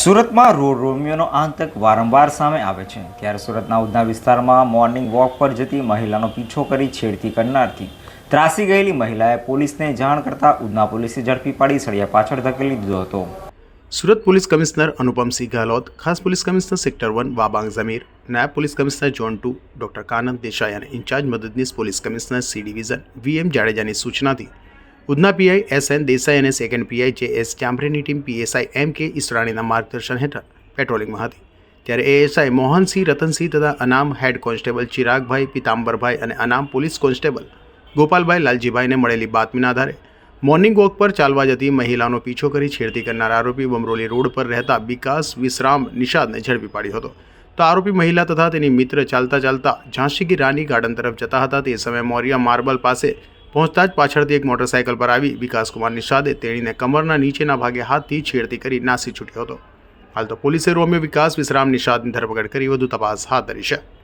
સુરતમાં રોડ રોમિયોનો આતંક વારંવાર સામે આવે છે. ત્યારે સુરતના ઉધના વિસ્તારમાં મોર્નિંગ વોક પર જતી મહિલાનો પીછો કરી છેડતી કરનારથી ત્રાસી ગયેલી મહિલાએ પોલીસને જાણ કરતા ઉધના પોલીસે ઝડપી પાડી સળિયા પાછળ ધકેલી દીધો હતો. સુરત પોલીસ કમિશનર અનુપમસિંહ ગેહલોત, ખાસ police commissioner sector one Wabang Zamir, નાયબ police commissioner zone two doctor Kanand Desai અને ઇન્ચાર્જ મદદનીશ police commissioner C division VM જાડેજાની સૂચનાથી Udhna PI S N Desai અને સેકન્ડ પીઆઈ જે એસ ચાંભરેની ટીમ પીએસઆઈ એમ કે ઈસરાણીના માર્ગદર્શન હેઠળ પેટ્રોલિંગમાં હતી. ત્યારે એએસઆઈ મોહનસિંહ, રતનસિંહ તથા અનામ હેડ કોન્સ્ટેબલ ચિરાગભાઈ, પિતાંબરભાઈ અને અનામ પોલીસ કોન્સ્ટેબલ ગોપાલભાઈ લાલજીભાઈને મળેલી બાતમીના આધારે મોર્નિંગ વોક પર ચાલવા જતી મહિલાનો પીછો કરી છેડતી કરનાર આરોપી બમરોલી રોડ પર રહેતા વિકાસ વિશ્રામ નિષાદને ઝડપી પાડ્યો હતો. તો આરોપી મહિલા તથા તેની મિત્ર ચાલતા ચાલતા ઝાંસી રાની ગાર્ડન તરફ જતા હતા. તે સમયે મોરિયા માર્બલ પાસે પહોંચતા જ પાછળથી એક મોટરસાયકલ પર આવી વિકાસકુમાર નિષાદે તેણીને કમરના નીચેના ભાગે હાથથી છેડતી કરી નાસી છૂટ્યો હતો. હાલ તો પોલીસે રોમ્યો વિકાસ વિશ્રામ નિષાદની ધરપકડ કરી વધુ તપાસ હાથ ધરી છે.